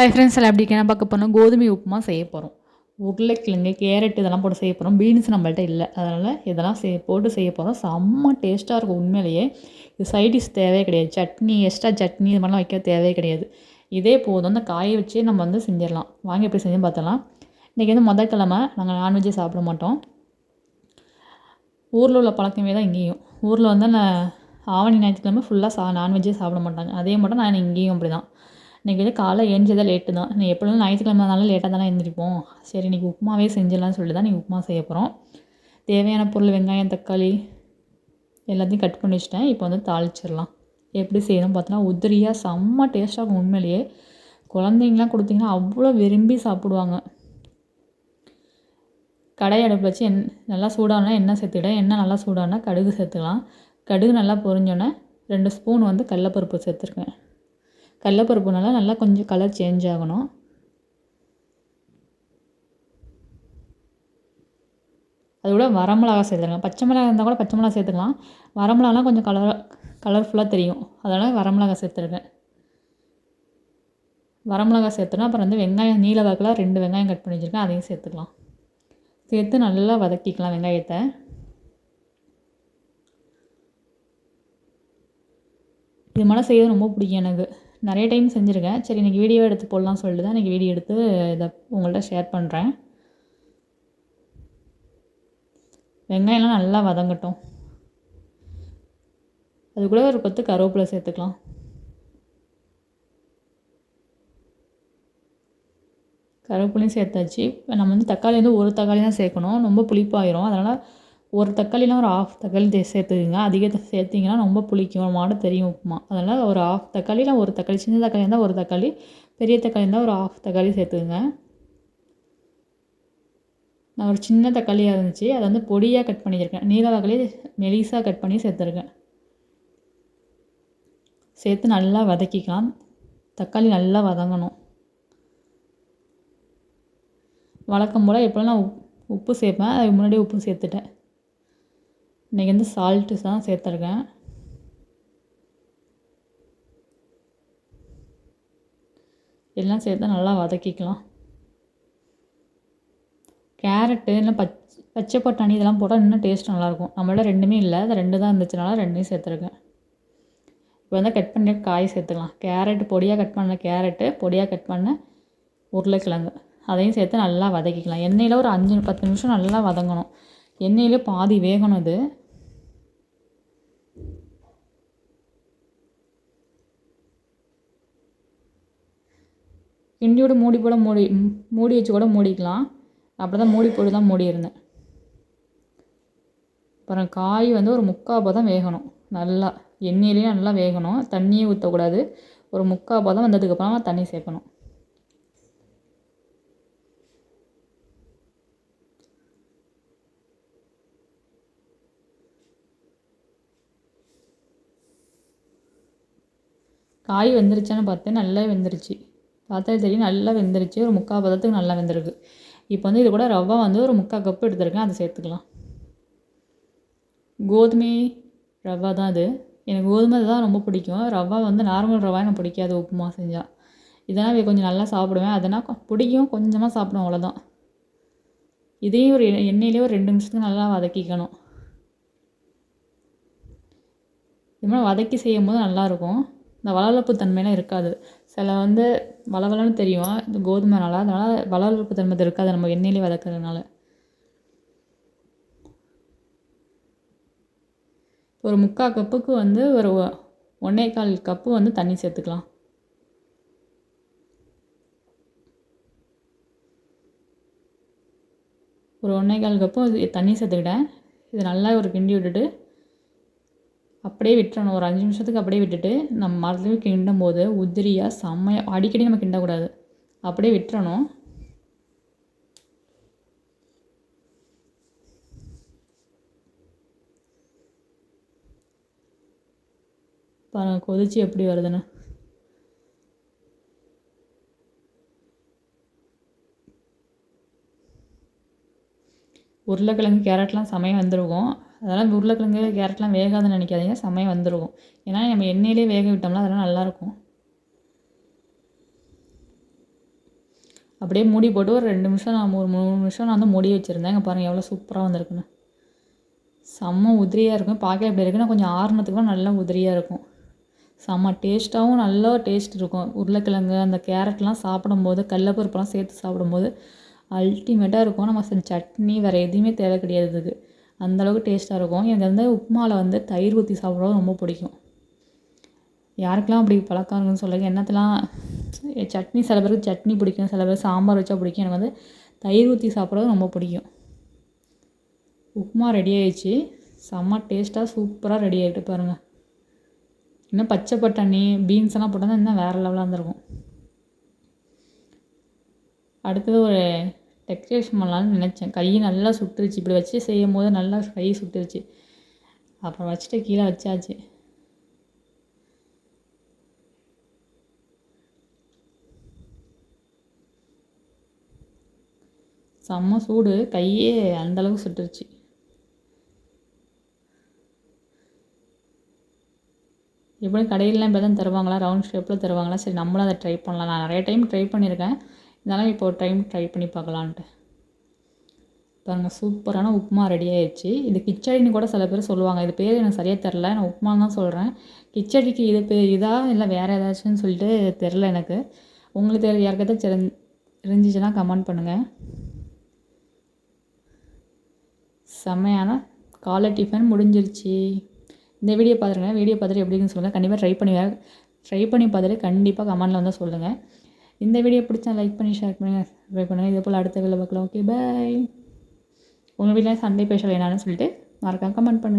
Hi friends எல்லாம் எப்படி என்ன பார்க்க போகிறோம் கோதுமை உப்புமா செய்ய போகிறோம் உருளைக்கிழங்கு கேரட் இதெல்லாம் போட்டு செய்ய போகிறோம் பீன்ஸ் நம்மள்ட்ட இல்லை. அதனால் இதெல்லாம் செய் போட்டு செய்ய போகிறோம் செம்ம டேஸ்ட்டாக இருக்கும் உண்மையிலேயே. இது சைடிஷ் தேவையே கிடையாது. சட்னி எக்ஸ்ட்ரா சட்னி இது மாதிரிலாம் வைக்க தேவையே கிடையாது. இதே போதும். அந்த காயை வச்சே நம்ம வந்து செஞ்சிடலாம். வாங்கி எப்படி செஞ்சு பார்த்தலாம் இன்றைக்கி வந்து மொதல் கிழமை. நாங்கள் நான்வெஜ்ஜே சாப்பிட மாட்டோம். ஊரில் உள்ள பழக்கமே தான் இங்கேயும். ஊரில் வந்து நான் ஆவணி ஞாயிற்றுக்கிழமை ஃபுல்லாக சா நான்வெஜ்ஜே சாப்பிட மாட்டாங்க. அதே மட்டும் நான் இங்கேயும் அப்படி தான் இன்றைக்கி வந்து காலை எழுந்ததே லேட்டு தான். நீ எப்பொழுதும் ஞாயிற்றுக்கிழமைனாலும் லேட்டாக தானே எழுந்திரிப்போம் சரி இன்றைக்கி உப்புமாவே செஞ்சிடலாம்னு சொல்லிட்டு தான் இன்றைக்கி உப்புமா செய்ய போகிறோம் தேவையான பொருள் வெங்காயம் தக்காளி எல்லாத்தையும் கட் பண்ணி வச்சுட்டேன். இப்போ வந்து தாளிச்சிடலாம். எப்படி செய்யணும் பார்த்தோன்னா உதிரியாக செம்ம டேஸ்ட்டாக இருக்கும் உண்மையிலேயே. குழந்தைங்களாம் கொடுத்தீங்கன்னா அவ்வளோ விரும்பி சாப்பிடுவாங்க. கடை அடுப்பு வச்சு என் நல்லா சூடானா எண்ணெய் சேர்த்துக்கிட்டேன். எண்ணெய் நல்லா சூடானா கடுகு சேர்த்துக்கலாம். கடுகு நல்லா பொரிஞ்சோன்னே ரெண்டு ஸ்பூன் வந்து கடலப்பருப்பு சேர்த்துருக்கேன். கடலப்பருப்புனால நல்லா கொஞ்சம் கலர் சேஞ்ச் ஆகணும். அது கூட வரமிளகா சேர்த்துக்கலாம் பச்சை மிளகா இருந்தால் கூட பச்சை மிளகா சேர்த்துக்கலாம். வரமிளகாலாம் கொஞ்சம் கலர் கலர்ஃபுல்லாக தெரியும். அதனால் வரமிளகா சேர்த்துருக்கேன். வரமிளகா சேர்த்துனா அப்புறம் வந்து வெங்காயம் நீல வாக்கில் ரெண்டு வெங்காயம் கட் பண்ணி வச்சுருக்கேன். அதையும் சேர்த்துக்கலாம். சேர்த்து நல்லா வதக்கிக்கலாம் வெங்காயத்தை. இது மாதிரி செய்யறது ரொம்ப பிடிக்கும் எனக்கு. நிறைய டைம் செஞ்சுருக்கேன். சரி இன்றைக்கி வீடியோ எடுத்து போடலாம் சொல்லிட்டு தான் இன்றைக்கி வீடியோ எடுத்து இதை உங்கள்கிட்ட ஷேர் பண்ணுறேன் வெங்காயம்லாம் நல்லா வதங்கட்டும். அது கூட ஒரு கொத்து கருவேப்பிலை சேர்த்துக்கலாம். கருவேப்பிலையும் சேர்த்தாச்சு. இப்போ நம்ம வந்து தக்காளி வந்து ஒரு தக்காளி தான் சேர்க்கணும். ரொம்ப புளிப்பாயிரும் அதனால் ஒரு தக்காளிலாம் ஒரு ஆஃப் தக்காளி சேர்த்துக்குங்க. அதிகத்தை சேர்த்திங்கன்னா ரொம்ப புளிக்கும். மாடு தெரியும் உப்புமா. அதனால் ஒரு ஆஃப் தக்காளியில் ஒரு தக்காளி சின்ன தக்காளி இருந்தால் ஒரு தக்காளி பெரிய தக்காளி இருந்தால் ஒரு ஆஃப் தக்காளி சேர்த்துக்குங்க. நான் ஒரு சின்ன தக்காளியாக இருந்துச்சு. அதை வந்து பொடியாக கட் பண்ணியிருக்கேன். நீல தக்காளி மெலிசாக கட் பண்ணி சேர்த்துருக்கேன். சேர்த்து நல்லா வதக்கிக்கலாம். தக்காளி நல்லா வதங்கணும். வழக்கம் போல் எப்போல்லாம் நான் உப்பு சேர்ப்பேன். அதுக்கு முன்னாடியே உப்பு சேர்த்துட்டேன். இன்றைக்கி வந்து சால்ட்டு தான் சேர்த்துருக்கேன். எல்லாம் சேர்த்து நல்லா வதக்கிக்கலாம். கேரட்டு இல்லை பச் பச்சை பட்டாணி இதெல்லாம் போட்டால் இன்னும் டேஸ்ட் நல்லாயிருக்கும். நம்மள்ட்ட ரெண்டுமே இல்லை. அது ரெண்டு தான் இருந்துச்சுனால ரெண்டையும் சேர்த்துருக்கேன். இப்போ வந்து கட் பண்ணி காய் சேர்த்துக்கலாம். கேரட் பொடியாக கட் பண்ண கேரட்டு பொடியாக கட் பண்ண உருளைக்கிழங்கு. அதையும் சேர்த்து நல்லா வதக்கிக்கலாம். எண்ணெயில் ஒரு அஞ்சு பத்து நிமிஷம் நல்லா வதங்கணும். எண்ணெயிலே பாதி வேகணும் இது. கிண்டியோட மூடி போட மூடி மூடி வச்சு கூட மூடிக்கலாம். அப்படி தான் மூடி போட்டு தான் மூடி இருந்தேன் அப்புறம் காய் வந்து ஒரு முக்கால் பதம் வேகணும். நல்லா எண்ணெயிலையும் நல்லா வேகணும். தண்ணியே ஊற்றக்கூடாது ஒரு முக்கால் பதம் வந்ததுக்கப்புறமா தண்ணி சேர்க்கணும். காய் வெந்துருச்சான்னு பார்த்தேன். நல்லா வெந்துருச்சு. பார்த்தாலே தெரியும் நல்லா வெந்துருச்சு. ஒரு முக்கால் பதத்துக்கு நல்லா வெந்திருக்கு. இப்போ வந்து இது கூட ரவா வந்து ஒரு முக்கால் கப்பு எடுத்துருக்கேன். அதை சேர்த்துக்கலாம். கோதுமை ரவா தான் அது எனக்கு கோதுமை தான் ரொம்ப பிடிக்கும். ரவா வந்து நார்மல் ரவா எனக்கு பிடிக்காது. உப்புமா செஞ்சால் இதெல்லாம் கொஞ்சம் நல்லா சாப்பிடுவேன். அதனால் பிடிக்கும். கொஞ்சமாக சாப்பிடுவேன். அவ்வளோதான் இதையும் ஒரு எண்ணெயிலே ஒரு ரெண்டு நிமிஷத்துக்கு நல்லா வதக்கிக்கணும். இது மாதிரி வதக்கி செய்யும் போது நல்லாயிருக்கும் இந்த வளவளப்பு தன்மையெல்லாம் இருக்காது. சில வந்து வளவளன்னு தெரியும். இந்த கோதுமைனால. அதனால் வளவளப்பு தன்மை இருக்காது. நம்ம எண்ணெயிலே வதக்கிறதுனால. ஒரு முக்கால் கப்புக்கு வந்து ஒரு ஒன்றே கால் கப்பு வந்து தண்ணி சேர்த்துக்கலாம். ஒரு ஒன்றே கால் கப்பு தண்ணி சேர்த்துக்கிட்டேன். இது நல்லா ஒரு கிண்டி விட்டுட்டு அப்படியே விட்டுறணும். ஒரு அஞ்சு நிமிஷத்துக்கு அப்படியே விட்டுட்டு நம்ம மறுபடியும் கிண்டும் போது உதிரியாக செம்மையாக அடிக்கடி நம்ம கிண்டக்கூடாது. அப்படியே விட்டுறணும். பாருங்கள் கொதிச்சு எப்படி வருதுன்னு. உருளைக்கிழங்கு கேரட்லாம் செமையாக வந்துருக்கும். அதெல்லாம் உருளைக்கிழங்கு கேரட்லாம் வேகாதுன்னு நினைக்காதீங்க செம்மையாக வந்துருக்கும் ஏன்னா நம்ம எண்ணெயிலே வேக விட்டோம்னா அதெல்லாம் நல்லாயிருக்கும். அப்படியே மூடி போட்டு ஒரு ரெண்டு நிமிஷம் நான் ஒரு மூணு நிமிஷம் நான் வந்து மூடி வச்சுருந்தேன். இங்கே பாருங்கள் எவ்வளோ சூப்பராக வந்திருக்குன்னு. செம்ம உதிரியாக இருக்கும். பார்க்க எப்படி இருக்குன்னா கொஞ்சம் ஆறுனத்துக்கு நல்லா உதிரியாக இருக்கும். செம்ம டேஸ்ட்டாகவும் நல்ல டேஸ்ட் இருக்கும். உருளைக்கிழங்கு அந்த கேரட்லாம் சாப்பிடும்போது கடலப்பருப்புலாம் சேர்த்து சாப்பிடும்போது அல்டிமேட்டாக இருக்கும். நம்ம செஞ்ச சட்னி வேறு எதுவுமே தேவை கிடையாது இதுக்கு. அந்தளவுக்கு டேஸ்ட்டாக இருக்கும். எனக்கு வந்து உப்புமாவில் வந்து தயிர் ஊற்றி சாப்பிட்றது ரொம்ப பிடிக்கும். யாருக்கெல்லாம் அப்படி பழக்கம் இருக்குன்னு சொல்லுங்கள் என்னத்தெல்லாம் சட்னி சில பேருக்கு சட்னி பிடிக்கும் சில பேர் சாம்பார் வச்சா பிடிக்கும். எனக்கு வந்து தயிர் ஊற்றி சாப்பிட்றது ரொம்ப பிடிக்கும். உப்புமா ரெடி ஆயிடுச்சு. செம்ம டேஸ்ட்டாக சூப்பராக ரெடி ஆகிட்டு பாருங்கள் இன்னும் பச்சை பட்டாணி பீன்ஸ் எல்லாம் போட்டால் தான் இன்னும் வேறு லெவலாக இருந்திருக்கும். அடுத்தது ஒரு டெக்கரேஷன் பண்ணலான்னு நினச்சேன். கையை நல்லா சுட்டுருச்சு. இப்படி வச்சு செய்யும் போது நல்லா கை சுட்டுருச்சு. அப்புறம் வச்சுட்டு கீழே வச்சாச்சு. செம்ம சூடு. கையே அந்தளவுக்கு சுட்டுருச்சு. எப்படி கடையிலலாம் இப்போ தான் தருவாங்களா ரவுண்ட் ஷேப்பில் தருவாங்களா? சரி நம்மளும் அதை ட்ரை பண்ணலாம். நான் நிறைய டைம் ட்ரை பண்ணியிருக்கேன். இதெல்லாம் இப்போ ஒரு டைம் ட்ரை பண்ணி பார்க்கலான்ட்டு. பாருங்கள் சூப்பரான உப்புமா ரெடி ஆயிடுச்சு இது கிச்சடின்னு கூட சில பேர் சொல்லுவாங்க. இது பேர் எனக்கு சரியாக தெரில நான் உப்புமான்னு தான் சொல்கிறேன் கிச்சடிக்கு இது பேர் இதாக இல்லை வேறு ஏதாச்சும்னு சொல்லிட்டு தெரில எனக்கு. உங்களுக்கு தெரியல யாருக்காவது தெரிஞ் தெரிஞ்சிச்சுன்னா கமெண்ட் பண்ணுங்கள் செம்மையான காலை டிஃபன் முடிஞ்சிருச்சு. இந்த வீடியோ பார்த்துருங்க வீடியோ பார்த்துட்டு எப்படின்னு சொல்லுங்கள் கண்டிப்பாக ட்ரை பண்ணி ட்ரை பண்ணி பார்த்துட்டு கண்டிப்பாக கமெண்டில் வந்து சொல்லுங்கள் இந்த வீடியோ பிடிச்சா லைக் பண்ணி ஷேர் பண்ணுங்கள் சப்ஸ்கிரைப் பண்ணுங்கள் இதே போல் அடுத்த வீடியோ பார்க்கலாம். ஓகே பாய் உங்கள் வீட்டில் சண்டே ஸ்பெஷல் என்னன்னு சொல்லிட்டு மறக்காம கமெண்ட் பண்ணுங்கள்